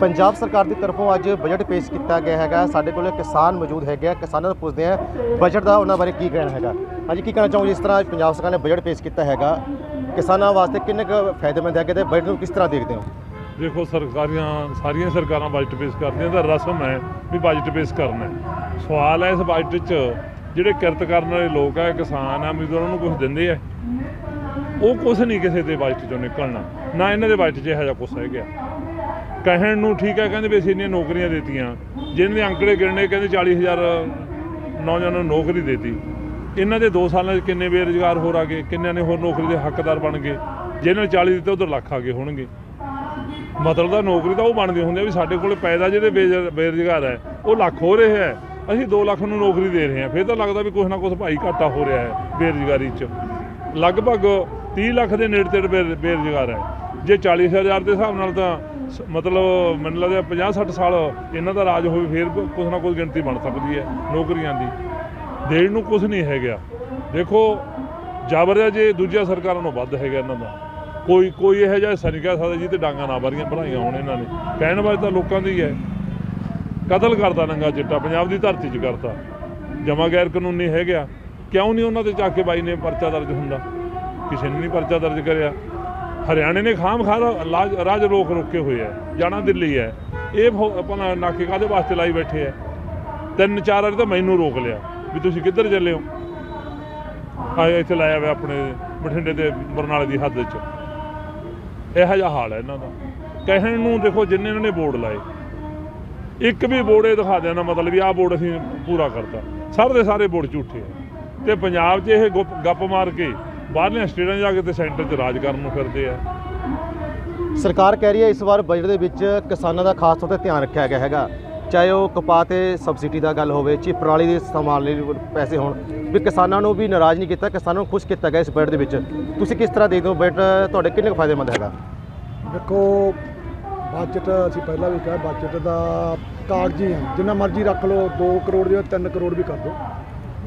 ਪੰਜਾਬ ਸਰਕਾਰ ਦੀ ਤਰਫੋਂ ਅੱਜ ਬਜਟ ਪੇਸ਼ ਕੀਤਾ ਗਿਆ ਹੈਗਾ। ਸਾਡੇ ਕੋਲ ਕਿਸਾਨ ਮੌਜੂਦ ਹੈਗੇ ਆ। ਕਿਸਾਨਾਂ ਨੂੰ ਪੁੱਛਦੇ ਆ, ਬਜਟ ਦਾ ਉਹਨਾਂ ਬਾਰੇ ਕੀ ਕਹਿਣਾ ਹੈਗਾ? ਹਾਂਜੀ, ਕੀ ਕਹਿਣਾ ਚਾਹੋਗੇ? ਜਿਸ ਤਰ੍ਹਾਂ ਅੱਜ ਪੰਜਾਬ ਸਰਕਾਰ ਨੇ ਬਜਟ ਪੇਸ਼ ਕੀਤਾ ਹੈਗਾ, ਕਿਸਾਨਾਂ ਵਾਸਤੇ ਕਿੰਨੇ ਕੁ ਫਾਇਦੇਮੰਦ ਹੈਗੇ ਤੇ ਬਜਟ ਨੂੰ ਕਿਸ ਤਰ੍ਹਾਂ ਦੇਖਦੇ ਹੋ? ਦੇਖੋ, ਸਰਕਾਰੀਆਂ, ਸਾਰੀਆਂ ਸਰਕਾਰਾਂ ਬਜਟ ਪੇਸ਼ ਕਰਦੀਆਂ ਤਾਂ ਰਸਮ ਹੈ ਵੀ ਬਜਟ ਪੇਸ਼ ਕਰਨਾ ਸਵਾਲ ਹੈ ਇਸ ਬਜਟ 'ਚ, ਜਿਹੜੇ ਕਿਰਤ ਕਰਨ ਵਾਲੇ ਲੋਕ ਆ, ਕਿਸਾਨ ਆ, ਮਜ਼ਦੂਰਾਂ ਨੂੰ ਕੁਝ ਦਿੰਦੇ ਆ। ਉਹ ਕੁਝ ਨਹੀਂ ਕਿਸੇ ਦੇ ਬਜਟ 'ਚੋਂ ਨਿਕਲਣਾ, ਨਾ ਇਹਨਾਂ ਦੇ ਬਜਟ 'ਚ ਇਹੋ ਜਿਹਾ ਕੁਝ ਹੈਗਾ ਕਹਿਣ ਨੂੰ ਠੀਕ ਹੈ, ਕਹਿੰਦੇ ਵੀ ਅਸੀਂ ਇੰਨੀਆਂ ਨੌਕਰੀਆਂ ਦਿੱਤੀਆਂ, ਜਿਹਨਾਂ ਦੇ ਅੰਕੜੇ ਗਿਣਨੇ ਕਹਿੰਦੇ 40000 ਨੌਜਵਾਨਾਂ ਨੂੰ ਨੌਕਰੀ ਦਿੱਤੀ। ਇਹਨਾਂ ਦੇ 2 ਸਾਲਾਂ 'ਚ ਕਿੰਨੇ ਬੇਰੁਜ਼ਗਾਰ ਹੋਰ ਆ ਗਏ, ਕਿੰਨਿਆਂ ਨੇ ਹੋਰ ਨੌਕਰੀ ਦੇ ਹੱਕਦਾਰ ਬਣ ਗਏ, ਜਿਹਨਾਂ ਨੇ 40 ਦਿੱਤੇ ਉਧਰ ਲੱਖ ਆ ਗਏ ਹੋਣਗੇ। ਮਤਲਬ ਦਾ ਨੌਕਰੀ ਤਾਂ ਉਹ ਬਣਦੀ ਹੁੰਦੀ ਆ ਵੀ ਸਾਡੇ ਕੋਲ ਪੈਦਾ ਜਿਹੜੇ ਬੇਜ- ਬੇਰੁਜ਼ਗਾਰ ਹੈ, ਉਹ ਲੱਖ ਹੋ ਰਹੇ ਹੈ। ਅਸੀਂ 2 ਲੱਖ ਨੂੰ ਨੌਕਰੀ ਦੇ ਰਹੇ ਹਾਂ, ਫਿਰ ਤਾਂ ਲੱਗਦਾ ਵੀ ਕੁਛ ਨਾ ਕੁਛ ਭਾਈ ਘਾਟਾ ਹੋ ਰਿਹਾ ਹੈ ਬੇਰੁਜ਼ਗਾਰੀ 'ਚ। ਲਗਭਗ 30 ਲੱਖ ਦੇ ਨੇੜੇ ਤੇੜੇ ਬੇਰ- ਬੇਰੁਜ਼ਗਾਰ ਹੈ। ਜੇ 40000 ਦੇ ਹਿਸਾਬ ਨਾਲ ਤਾਂ ਸ- ਮਤਲਬ ਮੈਨੂੰ ਲੱਗਦਾ 50 60 ਸਾਲ ਇਹਨਾਂ ਦਾ ਰਾਜ ਹੋਵੇ, ਫਿਰ ਕੁ- ਕੁਛ ਨਾ ਕੁਛ ਗਿਣਤੀ ਬਣ ਸਕਦੀ ਹੈ ਨੌਕਰੀਆਂ ਦੀ। ਦੇਣ ਨੂੰ ਕੁਝ ਨਹੀਂ ਹੈਗਾ। ਦੇਖੋ ਜਾਬਰ ਹੈ ਜੇ ਦੂਜੀਆਂ ਸਰਕਾਰਾਂ ਨੂੰ ਵੱਧ ਹੈਗਾ ਇਹਨਾਂ ਦਾ, ਕੋਈ ਕੋਈ ਇਹੋ ਜਿਹਾ ਹਿੱਸਾ ਨਹੀਂ ਕਹਿ ਸਕਦਾ ਜੀ ਤੇ ਡਾਂਗਾ ਨਾ ਭਰੀਆਂ ਭਰਾਈਆਂ ਹੋਣ ਇਹਨਾਂ ਨੇ। ਕਹਿਣ ਵਾਲੇ ਤਾਂ ਲੋਕਾਂ ਦੀ ਹੈ। ਕਤਲ ਕਰਦਾ ਨੰਗਾ ਚਿੱਟਾ, ਪੰਜਾਬ ਦੀ ਧਰਤੀ 'ਚ ਕਰਤਾ। ਜਮਾ ਗੈਰ ਕਾਨੂੰਨੀ ਹੈਗਾ। ਕਿਉਂ ਨਹੀਂ ਉਹਨਾਂ ਤੇ ਚੱਕ ਕੇ ਬਾਈ ਨੇ ਪਰਚਾ ਦਰਜ ਹੁੰਦਾ? ਕਿਸੇ ਨੇ ਨਹੀਂ ਪਰਚਾ ਦਰਜ ਕਰਿਆ। ਹਰਿਆਣੇ ਨੇ ਖਾਮ ਖਾ ਰਾਜ ਰੋਕ ਰੋਕੇ ਹੋਏ ਆ। ਜਾਣਾ ਦਿੱਲੀ ਹੈ ਇਹ ਫੌ- ਆਪਣਾ ਨਾਕੇ ਕਾਦੇ ਵਾਸਤੇ ਲਾਈ ਬੈਠੇ ਆ? ਤਿੰਨ ਚਾਰ ਵਾਰੀ ਤਾਂ ਮੈਨੂੰ ਰੋਕ ਲਿਆ ਵੀ ਤੁਸੀਂ ਕਿੱਧਰ ਚੱਲੇ ਹੋ? ਆ ਇੱਥੇ ਲਾਇਆ ਹੋਇਆ ਆਪਣੇ ਬਠਿੰਡੇ ਦੇ ਬਰਨਾਲੇ ਦੀ ਹੱਦ 'ਚ। ਇਹੋ ਜਿਹਾ ਹਾਲ ਹੈ ਇਹਨਾਂ ਦਾ। ਕਹਿਣ ਨੂੰ ਦੇਖੋ ਜਿੰਨੇ ਇਹਨਾਂ ਨੇ ਬੋਰਡ ਲਾਏ। ਇੱਕ ਵੀ ਬੋਰਡ ਇਹ ਦਿਖਾ ਦੇਣਾ ਮਤਲਬ ਵੀ ਆਹ ਬੋਰਡ ਅਸੀਂ ਪੂਰਾ ਕਰਤਾ। ਸਾਰੇ ਦੇ ਸਾਰੇ ਬੋਰਡ ਝੂਠੇ ਆ। ਤੇ ਪੰਜਾਬ 'ਚ ਇਹ ਗੁੱਪ- ਗੱਪ ਮਾਰ ਕੇ ਬਾਹਰਲੇ ਸਟੇਟਾਂ 'ਚ ਜਾ ਕੇ ਤੇ ਸੈਂਟਰ 'ਚ ਰਾਜ ਕਰਨ ਨੂੰ ਫਿਰਦੇ ਆ। ਸਰਕਾਰ ਕਹਿ ਰਹੀ ਹੈ ਇਸ ਵਾਰ ਬਜਟ ਦੇ ਵਿੱਚ ਕਿਸਾਨਾਂ ਦਾ ਖਾਸ ਤੌਰ ਤੇ ਧਿਆਨ ਰੱਖਿਆ ਗਿਆ ਹੈਗਾ। ਚਾਹੇ ਉਹ ਕਪਾਹ ਤੇ ਸਬਸਿਡੀ ਦਾ ਗੱਲ ਹੋਵੇ ਚੀ ਪਰਾਲੀ ਦੇ ਇਸਤੇਮਾਲ ਲਈ ਪੈਸੇ ਹੋਣ ਵੀ ਕਿਸਾਨਾਂ ਨੂੰ ਵੀ ਨਾਰਾਜ਼ ਨਹੀਂ ਕੀਤਾ ਕਿਸਾਨਾਂ ਨੂੰ ਖੁਸ਼ ਕੀਤਾ ਗਿਆ ਇਸ ਬਜਟ ਦੇ ਵਿੱਚ। ਤੁਸੀਂ ਕਿਸ ਤਰ੍ਹਾਂ ਦੇਖਦੇ ਹੋ ਬਜਟ ਤੁਹਾਡੇ ਕਿੰਨੇ ਕੁ ਫਾਇਦੇਮੰਦ ਹੈਗਾ? ਦੇਖੋ ਬਜਟ ਅਸੀਂ ਪਹਿਲਾਂ ਵੀ ਕਿਹਾ ਬਜਟ ਦਾ ਕਾਗਜ਼ੀ ਹੈ ਜਿੰਨਾ ਮਰਜ਼ੀ ਰੱਖ ਲਓ 2 ਕਰੋੜ ਜਾਂ 3 ਕਰੋੜ ਵੀ ਕਰ ਦਿਓ।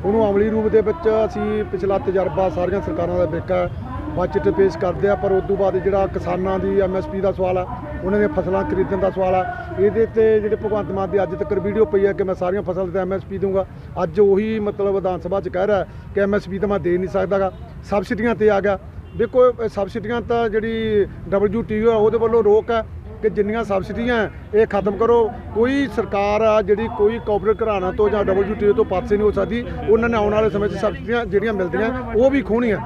ਉਹਨੂੰ ਅਮਲੀ ਰੂਪ ਦੇ ਵਿੱਚ ਅਸੀਂ ਪਿਛਲਾ ਤਜਰਬਾ ਸਾਰੀਆਂ ਸਰਕਾਰਾਂ ਦਾ ਵੇਖਿਆ ਬਜਟ ਪੇਸ਼ ਕਰਦੇ ਆ, ਪਰ ਉਸ ਤੋਂ ਬਾਅਦ ਜਿਹੜਾ ਕਿਸਾਨਾਂ ਦੀ ਐਮਐਸਪੀ ਦਾ ਸਵਾਲ ਆ, ਉਹਨਾਂ ਦੀਆਂ ਫਸਲਾਂ ਖਰੀਦਣ ਦਾ ਸਵਾਲ ਆ, ਇਹਦੇ ਤੇ ਜਿਹੜੇ ਭਗਵੰਤ ਮਾਨ ਦੀ ਅੱਜ ਤੱਕ ਵੀਡੀਓ ਪਈ ਆ ਕਿ ਮੈਂ ਸਾਰੀਆਂ ਫਸਲ ਤੇ ਐਮਐਸਪੀ ਦੂੰਗਾ ਅੱਜ ਉਹੀ ਮਤਲਬ ਵਿਧਾਨ ਸਭਾ 'ਚ ਕਹਿ ਰਿਹਾ ਕਿ ਐਮਐਸਪੀ ਤਾਂ ਮੈਂ ਦੇ ਨਹੀਂ ਸਕਦਾਗਾ। ਸਬਸਿਡੀਆਂ ਤੇ ਆ ਗਿਆ। ਦੇਖੋ ਸਬਸਿਡੀਆਂ ਤਾਂ ਜਿਹੜੀ ਡਬਲਯੂਟੀਓ ਆ, ਉਹਦੇ ਵੱਲੋਂ ਰੋਕ ਹੈ ਕਿ ਜਿੰਨੀਆਂ ਸਬਸਿਡੀਆਂ ਇਹ ਖਤਮ ਕਰੋ। ਕੋਈ ਸਰਕਾਰ ਆ ਜਿਹੜੀ ਕੋਈ ਕਾਰਪੋਰੇਟ ਘਰਾਣਾ ਤੋਂ ਜਾਂ ਡਬਲਯੂਟੀਓ ਤੋਂ ਪਾਸੇ ਨਹੀਂ ਹੋ ਸਕਦੀ, ਉਹਨਾਂ ਨੇ ਆਉਣ ਵਾਲੇ ਸਮੇਂ 'ਚ ਸਬਸਿਡੀਆਂ ਜਿਹੜੀਆਂ ਮਿਲਦੀਆਂ, ਉਹ ਵੀ ਖੋਹਣੀਆਂ।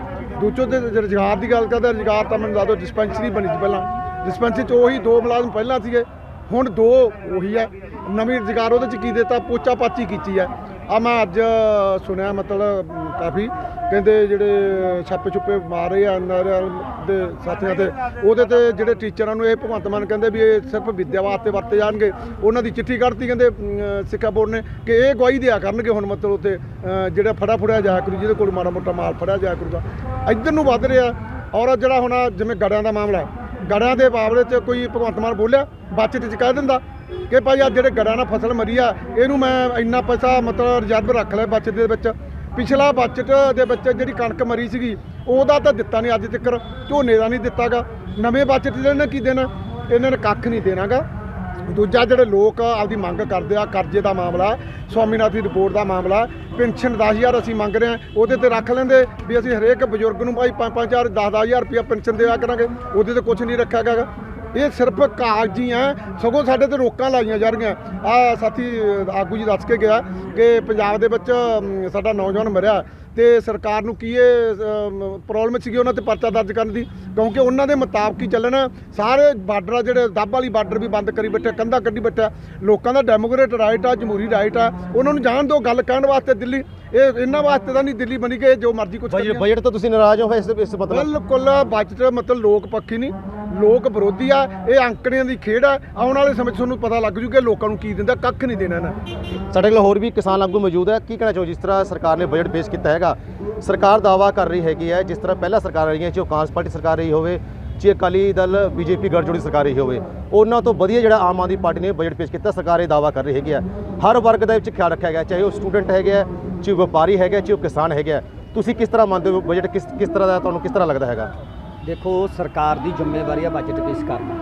ਦੂਜੋ ਤੇ ਰੁਜ਼ਗਾਰ ਦੀ ਗੱਲ ਕਰਦਾ, ਰੁਜ਼ਗਾਰ ਤਾਂ ਮੈਨੂੰ ਦੱਸੋ ਡਿਸਪੈਂਸਰੀ ਬਣੀ ਸੀ ਪਹਿਲਾਂ। ਡਿਸਪੈਂਸਰੀ 'ਚ ਉਹੀ ਦੋ ਮੁਲਾਜ਼ਮ ਪਹਿਲਾਂ ਸੀਗੇ, ਹੁਣ ਦੋ ਉਹੀ ਹੈ ਨਵੀਂ ਰੁਜ਼ਗਾਰ ਉਹਦੇ 'ਚ ਕੀ ਦਿੱਤਾ? ਪੋਚਾ ਪਾਚੀ ਕੀਤੀ ਹੈ ਆ ਮੈਂ ਅੱਜ ਸੁਣਿਆ ਮਤਲਬ ਕਾਫੀ ਕਹਿੰਦੇ ਜਿਹੜੇ ਛਾਪੇ ਛੁੱਪੇ ਮਾਰ ਰਹੇ ਆ ਨਰਿਆਂ ਦੇ ਸਾਥੀਆਂ ਤੇ, ਉਹਦੇ ਤੇ ਜਿਹੜੇ ਟੀਚਰਾਂ ਨੂੰ ਇਹ ਭਗਵੰਤ ਮਾਨ ਕਹਿੰਦੇ ਵੀ ਇਹ ਸਿਰਫ ਵਿਦਿਆ ਵਾਸਤੇ ਵਰਤੇ ਜਾਣਗੇ। ਉਹਨਾਂ ਦੀ ਚਿੱਠੀ ਕੱਢਤੀ ਕਹਿੰਦੇ ਸਿੱਖਿਆ ਬੋਰਡ ਨੇ ਕਿ ਇਹ ਗਵਾਹੀ ਦਿਆ ਕਰਨਗੇ ਹੁਣ ਮਤਲਬ ਉੱਤੇ ਜਿਹੜਾ ਫੜਾ ਫੜਿਆ ਜਾਇਆ ਕਰੂ, ਜਿਹਦੇ ਕੋਲ ਮਾੜਾ ਮੋਟਾ ਮਾਲ ਫੜਿਆ ਜਾਇਆ ਕਰੂਗਾ। ਇੱਧਰ ਨੂੰ ਵੱਧ ਰਿਹਾ ਔਰ ਜਿਹੜਾ ਹੁਣ ਜਿਵੇਂ ਗੜਿਆਂ ਦਾ ਮਾਮਲਾ, ਗੜਿਆਂ ਦੇ ਮਾਮਲੇ 'ਚ ਕੋਈ ਭਗਵੰਤ ਮਾਨ ਬੋਲਿਆ ਬਜਟ 'ਚ ਕਹਿ ਦਿੰਦਾ ਕਿ ਭਾਈ ਆ ਜਿਹੜੇ ਗੜਿਆਂ ਨਾਲ ਫਸਲ ਮਰੀ ਆ, ਇਹਨੂੰ ਮੈਂ ਇੰਨਾ ਪੈਸਾ ਮਤਲਬ ਰਿਜ਼ਰਵ ਰੱਖ ਲਿਆ ਬਜਟ ਦੇ ਵਿੱਚ। ਪਿਛਲਾ ਬਜਟ ਦੇ ਵਿੱਚ ਜਿਹੜੀ ਕਣਕ ਮਰੀ ਸੀਗੀ, ਉਹਦਾ ਤਾਂ ਦਿੱਤਾ ਨਹੀਂ ਅੱਜ ਤੱਕ ਝੋਨੇ ਦਾ ਨਹੀਂ ਦਿੱਤਾਗਾ। ਨਵੇਂ ਬਜਟ ਦੇ ਨੇ ਕੀ ਦੇਣਾ ਇਹਨਾਂ ਨੇ ਕੱਖ ਨਹੀਂ ਦੇਣਾਗਾ। ਦੂਜਾ ਜਿਹੜੇ ਲੋਕ ਆਪਦੀ ਮੰਗ ਕਰਦੇ ਆ, ਕਰਜ਼ੇ ਦਾ ਮਾਮਲਾ ਸਵਾਮੀਨਾਥਨ ਦੀ ਰਿਪੋਰਟ ਦਾ ਮਾਮਲਾ, ਪੈਨਸ਼ਨ 10000 ਅਸੀਂ ਮੰਗ ਰਹੇ ਆ, ਉਹਦੇ ਤੇ ਰੱਖ ਲੈਂਦੇ ਵੀ ਅਸੀਂ ਹਰੇਕ ਬਜ਼ੁਰਗ ਨੂੰ ਭਾਈ 5 5 10 10000 ਰੁਪਇਆ ਪੈਨਸ਼ਨ ਦਿਆ ਕਰਾਂਗੇ। ਉਹਦੇ ਤੇ ਕੁਝ ਨਹੀਂ ਰੱਖਿਆ ਗਿਆ ਇਹ ਸਿਰਫ ਕਾਗਜ਼ੀ ਆ ਸਗੋਂ ਸਾਡੇ ਤੇ ਰੋਕਾਂ ਲਾਈਆਂ ਜਾ ਰਹੀਆਂ। ਆ ਸਾਥੀ ਆਗੂ ਜੀ ਦੱਸ ਕੇ ਗਿਆ ਕਿ ਪੰਜਾਬ ਦੇ ਵਿੱਚ ਸਾਡਾ ਨੌਜਵਾਨ ਮਰਿਆ ਤੇ ਸਰਕਾਰ ਨੂੰ ਕੀ ਇਹ ਪ੍ਰੋਬਲਮ ਸੀਗੀ ਉਹਨਾਂ ਤੇ ਪਰਚਾ ਦਰਜ ਕਰਨ ਦੀ? ਕਿਉਂਕਿ ਉਹਨਾਂ ਦੇ ਮੁਤਾਬਕ ਹੀ ਚੱਲਣਾ ਸਾਰੇ ਬਾਰਡਰ ਆ ਜਿਹੜੇ ਦੱਬ ਵਾਲੀ ਬਾਰਡਰ ਵੀ ਬੰਦ ਕਰੀ ਬੈਠੇ ਕੰਧਾ ਕੱਢੀ ਬੈਠਾ ਲੋਕਾਂ ਦਾ ਡੈਮੋਕ੍ਰੇਟ ਰਾਈਟ ਆ ਜਮਹੂਰੀ ਰਾਈਟ ਆ। ਉਹਨਾਂ ਨੂੰ ਜਾਣ ਦਿਓ ਗੱਲ ਕਹਿਣ ਵਾਸਤੇ ਦਿੱਲੀ। ਇਹ ਇਹਨਾਂ ਵਾਸਤੇ ਤਾਂ ਨਹੀਂ ਦਿੱਲੀ ਬਣੀ ਕਿ ਜੋ ਮਰਜ਼ੀ ਕੁਝ ਬਜਟ ਬਜਟ ਤੋਂ ਤੁਸੀਂ ਨਾਰਾਜ਼ ਹੋ ਇਸ ਇਸ ਮਤਲਬ? ਬਿਲਕੁਲ ਬਜਟ ਮਤਲਬ ਲੋਕ ਪੱਖੀ ਨਹੀਂ। ਲੋਕ ਵਿਰੋਧੀ ਆ ਇਹ ਅੰਕੜਿਆਂ ਦੀ ਖੇਡ ਆ। ਆਉਣ ਵਾਲੇ ਸਮੇਂ 'ਚ ਤੁਹਾਨੂੰ ਪਤਾ ਲੱਗ ਜੂ ਕਿ ਲੋਕਾਂ ਨੂੰ ਕੀ ਦਿੰਦਾ ਕੱਖ ਨਹੀਂ ਦੇਣਾ ਇਹਨਾਂ ਸਾਡੇ ਕੋਲ ਹੋਰ ਵੀ ਕਿਸਾਨ ਆਗੂ ਮੌਜੂਦ ਹੈ। ਕੀ ਕਹਿਣਾ ਚਾਹੋ ਜਿਸ ਤਰ੍ਹਾਂ ਸਰਕਾਰ ਨੇ ਬਜਟ ਪੇਸ਼ ਕੀਤਾ ਹੈਗਾ। ਸਰਕਾਰ ਦਾਵਾ ਕਰ ਰਹੀ ਹੈਗੀ ਹੈ ਜਿਸ ਤਰ੍ਹਾਂ ਪਹਿਲਾਂ ਸਰਕਾਰ ਰਹੀਆਂ ਚਾਹੇ ਉਹ ਕਾਂਗਰਸ ਪਾਰਟੀ ਸਰਕਾਰ ਰਹੀ ਹੋਵੇ ਚਾਹੇ ਅਕਾਲੀ ਦਲ ਬੀਜੇਪੀ ਗੜਜੋੜੀ ਸਰਕਾਰ ਰਹੀ ਹੋਵੇ ਉਹਨਾਂ ਤੋਂ ਵਧੀਆ ਜਿਹੜਾ ਆਮ ਆਦਮੀ ਪਾਰਟੀ ਨੇ ਬਜਟ ਪੇਸ਼ ਕੀਤਾ ਸਰਕਾਰ ਇਹ ਦਾਵਾ ਕਰ ਰਹੀ ਹੈਗੀ ਹੈ। ਹਰ ਵਰਗ ਦੇ ਵਿੱਚ ਖਿਆਲ ਰੱਖਿਆ ਗਿਆ ਚਾਹੇ ਉਹ ਸਟੂਡੈਂਟ ਹੈਗੇ ਆ ਚਾਹੇ ਉਹ ਵਪਾਰੀ ਹੈਗੇ ਆ, ਚਾਹੇ ਉਹ ਕਿਸਾਨ ਹੈਗੇ ਆ। ਤੁਸੀਂ ਕਿਸ ਤਰ੍ਹਾਂ ਮੰਨਦੇ ਹੋ? ਬਜਟ ਕਿਸ ਕਿਸ ਤਰ੍ਹਾਂ ਦਾ ਤੁਹਾਨੂੰ ਕਿਸ ਤਰ੍ਹਾਂ ਲੱਗਦਾ ਹੈਗਾ? ਦੇਖੋ, ਸਰਕਾਰ ਦੀ ਜ਼ਿੰਮੇਵਾਰੀ ਆ ਬਜਟ ਪੇਸ਼ ਕਰਨਾ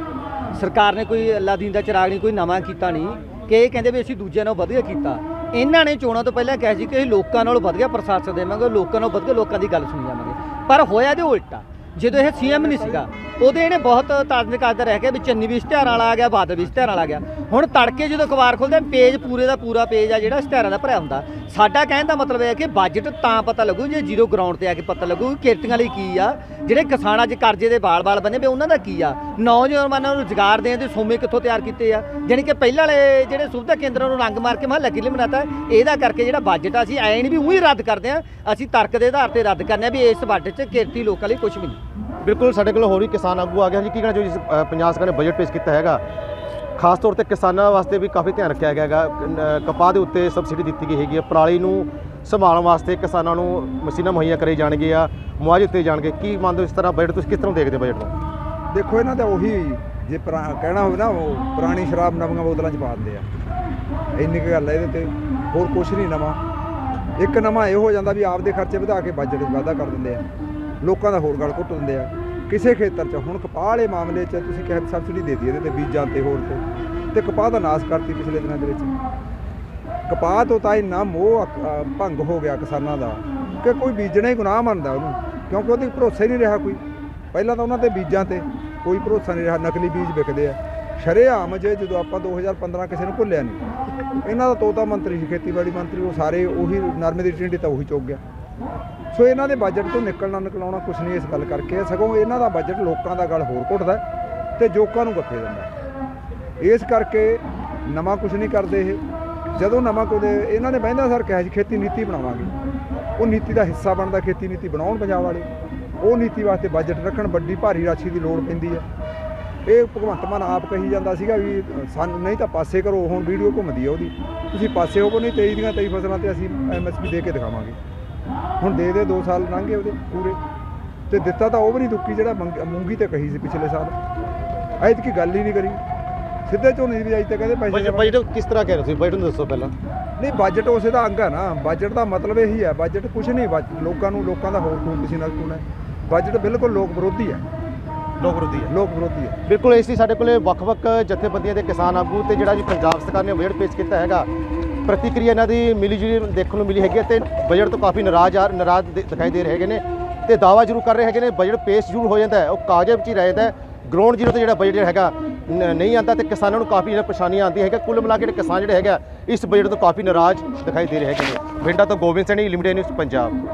ਸਰਕਾਰ ਨੇ ਕੋਈ ਅੱਲਾ ਦੀਨ ਦਾ ਚਿਰਾਗ ਨਹੀਂ, ਕੋਈ ਨਵਾਂ ਕੀਤਾ ਨਹੀਂ, ਕਿ ਇਹ ਕਹਿੰਦੇ ਵੀ ਅਸੀਂ ਦੂਜਿਆਂ ਨਾਲੋਂ ਵਧੀਆ ਕੀਤਾ। ਇਹਨਾਂ ਨੇ ਚੋਣਾਂ ਤੋਂ ਪਹਿਲਾਂ ਕਿਹਾ ਸੀ ਕਿ ਅਸੀਂ ਲੋਕਾਂ ਨਾਲੋਂ ਵਧੀਆ ਪ੍ਰਸ਼ਾਸਨ ਦੇਵਾਂਗੇ, ਲੋਕਾਂ ਨਾਲੋਂ ਵਧੀਆ ਲੋਕਾਂ ਦੀ ਗੱਲ ਸੁਣੀ ਜਾਵਾਂਗੇ। ਪਰ ਹੋਇਆ ਜੋ ਉਲਟਾ। ਜਦੋਂ ਇਹ ਸੀਐਮ ਨਹੀਂ ਸੀਗਾ ਉਹਦੇ ਇਹਨੇ ਬਹੁਤ ਤਾਜ਼ਨ ਕਰਦਾ ਰਹਿ ਗਿਆ ਵੀ ਚੰਨੀ ਵੀ ਇਸ਼ਤਿਹਾਰਾਂ ਵਾਲਾ ਆ ਗਿਆ, ਬਾਦਲ ਵੀ ਇਸ਼ਤਿਹਾਰ ਵਾਲਾ ਆ ਗਿਆ। ਹੁਣ ਤੜਕੇ ਜਦੋਂ ਅਖਬਾਰ ਖੋਲਦੇ ਪੇਜ ਪੂਰੇ ਦਾ ਪੂਰਾ ਪੇਜ ਆ ਜਿਹੜਾ ਇਸ਼ਤਿਹਾਰਾਂ ਦਾ ਭਰਿਆ ਹੁੰਦਾ। ਸਾਡਾ ਕਹਿਣ ਦਾ ਮਤਲਬ ਇਹ ਹੈ ਕਿ ਬਜਟ ਤਾਂ ਪਤਾ ਲੱਗੂ ਜੇ ਜ਼ੀਰੋ ਗਰਾਊਂਡ ਤੇ ਆ ਕੇ ਪਤਾ ਲੱਗੂ ਕਿਰਤੀਆਂ ਲਈ ਕੀ ਆ, ਜਿਹੜੇ ਕਿਸਾਨ ਅੱਜ ਕਰਜ਼ੇ ਦੇ ਬਾਲ-ਬਾਲ ਬਣੇ ਵੀ ਉਹਨਾਂ ਦਾ ਕੀ ਆ। ਨੌਜਵਾਨਾਂ ਨੂੰ ਰੁਜ਼ਗਾਰ ਦੇਣ ਦੇ ਸੋਮੇ ਕਿੱਥੋਂ ਤਿਆਰ ਕੀਤੇ ਆ? ਜਾਣੀ ਕਿ ਪਹਿਲਾਂ ਵਾਲੇ ਜਿਹੜੇ ਸੁਵਿਧਾ ਕੇਂਦਰਾਂ ਨੂੰ ਰੰਗ ਮਾਰ ਕੇ ਮਹੱਲਾ ਕਿਲੇ ਬਣਾਤਾ, ਇਹਦਾ ਕਰਕੇ ਜਿਹੜਾ ਬਜਟ ਆ, ਅਸੀਂ ਐਂ ਨਹੀਂ ਵੀ ਉਹੀ ਰੱਦ ਕਰਦੇ ਆ, ਅਸੀਂ ਤਰਕ ਦੇ ਆਧਾਰ ਤੇ ਰੱਦ ਕਰਨੇ ਆ ਵੀ ਇਸ ਬਜਟ 'ਚ ਕਿਰਤੀ ਲੋਕਾਂ ਲਈ ਕੁਝ ਵੀ ਨਹੀਂ। ਬਿਲਕੁਲ, ਸਾਡੇ ਕੋਲ ਹੋਰ ਵੀ ਕਿਸਾਨ ਆਗੂ ਆ ਗਿਆ ਜੀ। ਕੀ ਕਹਿਣਾ ਚਾਹੋ ਜਿਸ ਅ, ਪੰਜਾਬ ਸਰਕਾਰ ਨੇ ਬਜਟ ਪੇਸ਼ ਕੀਤਾ ਹੈਗਾ ਖਾਸ ਤੌਰ ਤੇ ਕਿਸਾਨਾਂ ਵਾਸਤੇ ਵੀ ਕਾਫੀ ਧਿਆਨ ਰੱਖਿਆ ਗਿਆ ਹੈਗਾ। ਅ, ਕਪਾਹ ਦੇ ਉੱਤੇ ਸਬਸਿਡੀ ਦਿੱਤੀ ਗਈ ਹੈਗੀ ਹੈ। ਪਰਾਲੀ ਨੂੰ ਸੰਭਾਲਣ ਵਾਸਤੇ ਕਿਸਾਨਾਂ ਨੂੰ ਮਸ਼ੀਨਾਂ ਮੁਹੱਈਆ ਕਰੇ ਜਾਣਗੇ ਆ ਮੁਆਵਜ਼ੇ ਦਿੱਤੇ ਜਾਣਗੇ। ਕੀ ਮੰਨਦੇ ਹੋ ਇਸ ਤਰ੍ਹਾਂ ਬਜਟ ਤੁਸੀਂ ਕਿਸ ਤਰ੍ਹਾਂ ਦੇਖਦੇ ਹੋ ਬਜਟ ਨੂੰ? ਦੇਖੋ ਇਹਨਾਂ ਦਾ ਉਹੀ ਜੇ ਪੁਰਾ- ਕਹਿਣਾ ਹੋਵੇ ਨਾ ਉਹ ਪੁਰਾਣੀ ਸ਼ਰਾਬ ਨਵੀਆਂ ਬੋਤਲਾਂ 'ਚ ਪਾ ਦਿੰਦੇ ਆ। ਇੰਨੀ ਕੁ ਗੱਲ ਹੈ ਇਹਦੇ ਤੇ ਹੋਰ ਕੁਛ ਨਹੀਂ ਨਵਾਂ। ਇੱਕ ਨਵਾਂ ਇਹ ਹੋ ਜਾਂਦਾ ਵੀ ਆਪਦੇ ਖਰਚੇ ਵਧਾ ਕੇ ਬਜਟ ਵਾਧਾ ਕਰ ਦਿੰਦੇ ਆ। ਲੋਕਾਂ ਦਾ ਹੋਰ ਗੱਲ ਘੁੱਟ ਦਿੰਦੇ ਆ। ਕਿਸੇ ਖੇਤਰ 'ਚ। ਹੁਣ ਕਪਾਹ ਵਾਲੇ ਮਾਮਲੇ 'ਚ ਤੁਸੀਂ ਕਿਹਾ ਵੀ ਸਬਸਿਡੀ ਦੇ ਦਿੱਤੀ ਇਹਦੇ ਤੇ ਬੀਜਾਂ ਤੇ ਹੋਰ ਤੇ। ਤੇ ਕਪਾਹ ਦਾ ਨਾਸ ਕਰਤੀ ਪਿਛਲੇ ਦਿਨਾਂ ਦੇ ਵਿੱਚ। ਕਪਾਹ ਤੋਂ ਤਾਂ ਇੰਨਾ ਮੋਹ ਅਕ- ਅ, ਭੰਗ ਹੋ ਗਿਆ ਕਿਸਾਨਾਂ ਦਾ ਕਿ ਕੋਈ ਬੀਜਣਾ ਹੀ ਗੁਨਾਹ ਮੰਨਦਾ ਉਹਨੂੰ ਕਿਉਂਕਿ ਉਹਦੇ ਭਰੋਸਾ ਹੀ ਨਹੀਂ ਰਿਹਾ ਕੋਈ। ਪਹਿਲਾਂ ਤਾਂ ਉਹਨਾਂ 'ਤੇ ਬੀਜਾਂ ਤੇ ਕੋਈ ਭਰੋਸਾ ਨਹੀਂ ਰਿਹਾ ਨਕਲੀ ਬੀਜ ਵਿਕਦੇ ਆ। ਸ਼ਰੇਆਮ ਜੇ ਜਦੋਂ ਆਪਾਂ 2015 ਕਿਸੇ ਨੂੰ ਭੁੱਲਿਆ ਨਹੀਂ ਇਹਨਾਂ ਦਾ ਤੋਤਾ ਮੰਤਰੀ ਸੀ ਖੇਤੀਬਾੜੀ ਮੰਤਰੀ ਉਹ ਸਾਰੇ ਉਹੀ ਨਰਮੇ ਦੀ ਟਿੰਡੀ ਤਾਂ ਉਹੀ ਚੁੱਕ ਗਿਆ। ਸੋ ਇਹਨਾਂ ਦੇ ਬਜਟ ਤੋਂ ਨਿਕਲਣਾ ਨਿਕਲਾਉਣਾ ਕੁਝ ਨਹੀਂ ਇਸ ਗੱਲ ਕਰਕੇ ਸਗੋਂ ਇਹਨਾਂ ਦਾ ਬਜਟ ਲੋਕਾਂ ਦਾ ਗੱਲ ਹੋਰ ਘੁੱਟਦਾ ਹੈ ਤੇ ਜੋਕਾਂ ਨੂੰ ਗੱਫੇ ਦਿੰਦਾ ਇਸ ਕਰਕੇ ਨਵਾਂ ਕੁਝ ਨਹੀਂ ਕਰਦੇ ਇਹ। ਜਦੋਂ ਨਵਾਂ ਕੋਈ ਇਹਨਾਂ ਨੇ ਬਹਿੰਦਾ ਸਰ ਕਿਹਾ ਸੀ ਖੇਤੀ ਨੀਤੀ ਬਣਾਵਾਂਗੇ। ਉਹ ਨੀਤੀ ਦਾ ਹਿੱਸਾ ਬਣਦਾ ਖੇਤੀ ਨੀਤੀ ਬਣਾਉਣ ਪੰਜਾਬ ਵਾਲੇ। ਉਹ ਨੀਤੀ ਵਾਸਤੇ ਬਜਟ ਰੱਖਣ, ਵੱਡੀ ਭਾਰੀ ਰਾਸ਼ੀ ਦੀ ਲੋੜ ਪੈਂਦੀ ਹੈ। ਇਹ ਭਗਵੰਤ ਮਾਨ ਆਪ ਕਹੀ ਜਾਂਦਾ ਸੀਗਾ ਵੀ, ਸਾਨੂੰ ਨਹੀਂ ਤਾਂ ਪਾਸੇ ਕਰੋ, ਹੁਣ ਵੀਡੀਓ ਘੁੰਮਦੀ ਹੈ ਉਹਦੀ। ਤੁਸੀਂ ਪਾਸੇ ਹੋਵੋ, ਨਹੀਂ 23 ਦੀਆਂ 23 ਫਸਲਾਂ ਤੇ ਅਸੀਂ ਐਮਐਸਪੀ ਦੇ ਕੇ ਦਿਖਾਵਾਂਗੇ। ਹੁਣ ਦੇ ਦੇ 2 ਸਾਲ ਲੰਘੇ ਉਹਦੇ ਪੂਰੇ। ਤੇ ਦਿੱਤਾ ਤਾਂ ਉਹ ਵੀ ਨਹੀਂ ਦੁੱਕੀ ਜਿਹੜਾ ਮੰਗ- ਤੇ ਕਹੀ ਸੀ ਪਿਛਲੇ ਸਾਲ। ਐਤਕੀ ਗੱਲ ਹੀ ਨਹੀਂ ਕਰੀ। ਸਿੱਧੇ ਝੋਨੇ ਦੀ ਬਿਜਾਈ ਤੇ ਕਹਿੰਦੇ ਪੈਸੇ ਬਜਟ ਕਿਸ ਤਰ੍ਹਾਂ ਕਹਿ ਰਹੇ ਤੁਸੀਂ? ਬਜਟ ਨੂੰ ਦੱਸੋ ਪਹਿਲਾਂ। ਨਹੀਂ ਬਜਟ ਉਸੇ ਦਾ ਅੰਗ ਹੈ ਨਾ। ਬਜਟ ਦਾ ਮਤਲਬ ਇਹੀ ਹੈ ਬਜਟ ਕੁਝ ਨਹੀਂ ਲੋਕਾਂ ਨੂੰ ਲੋਕਾਂ ਦਾ ਹੋਰ ਖੂਨ ਕਿਸੇ ਨਾਲ ਹੈ ਬਜਟ ਬਿਲਕੁਲ ਲੋਕ ਵਿਰੋਧੀ ਹੈ ਲੋਕ ਵਿਰੋਧੀ ਹੈ ਲੋਕ ਵਿਰੋਧੀ ਹੈ ਬਿਲਕੁਲ ਇਸ ਲਈ ਸਾਡੇ ਕੋਲੇ ਵੱਖ-ਵੱਖ ਜਥੇਬੰਦੀਆਂ ਦੇ ਕਿਸਾਨ ਆਗੂ ਤੇ ਜਿਹੜਾ ਜੀ ਪੰਜਾਬ ਸਰਕਾਰ ਨੇ ਬਜਟ ਪੇਸ਼ ਕੀਤਾ ਹੈਗਾ ਪ੍ਰਤੀਕਿਰਿਆ ਇਹਨਾਂ ਦੀ ਮਿਲੀ ਜੁਲੀ ਦੇਖਣ ਨੂੰ ਮਿਲੀ ਹੈਗੀ ਹੈ ਤੇ ਬਜਟ ਤੋਂ ਕਾਫੀ ਨਾਰਾਜ਼ ਆ ਨਾਰਾਜ਼ ਦੇ- ਦਿਖਾਈ ਦੇ ਰਹੇ ਹੈਗੇ ਨੇ ਤੇ ਦਾਵਾ ਜ਼ਰੂਰ ਕਰ ਰਹੇ ਹੈਗੇ ਨੇ, ਬਜਟ ਪੇਸ਼ ਜ਼ਰੂਰ ਹੋ ਜਾਂਦਾ ਹੈ, ਉਹ ਕਾਗਜ਼ਾਂ ਵਿੱਚ ਹੀ ਰਹਿ ਜਾਂਦਾ ਹੈ। ਗਰਾਊਂਡ ਜ਼ੀਰੋ ਤੇ ਜਿਹੜਾ ਬਜਟ ਜਿਹੜਾ ਹੈਗਾ, ਨ- ਨਹੀਂ ਆਉਂਦਾ ਤੇ ਕਿਸਾਨਾਂ ਨੂੰ ਕਾਫੀ ਜਿਹੜਾ ਪਰੇਸ਼ਾਨੀਆਂ ਆਉਂਦੀ ਹੈਗਾ ਕੁੱਲ ਮਿਲਾ ਕੇ ਜਿਹੜੇ ਕਿਸਾਨ ਜਿਹੜੇ ਹੈਗਾ ਇਸ ਬਜਟ ਤੋਂ ਕਾਫੀ ਨਾਰਾਜ਼ ਦਿਖਾਈ ਦੇ ਰਹੇ ਹੈਗੇ ਨੇ। ਬਠਿੰਡਾ ਤੋਂ ਗੋਬਿੰਦ ਸੈਣੀ ਲਿਮਟਿਡ ਨਿਊਜ਼ ਪੰਜਾਬ।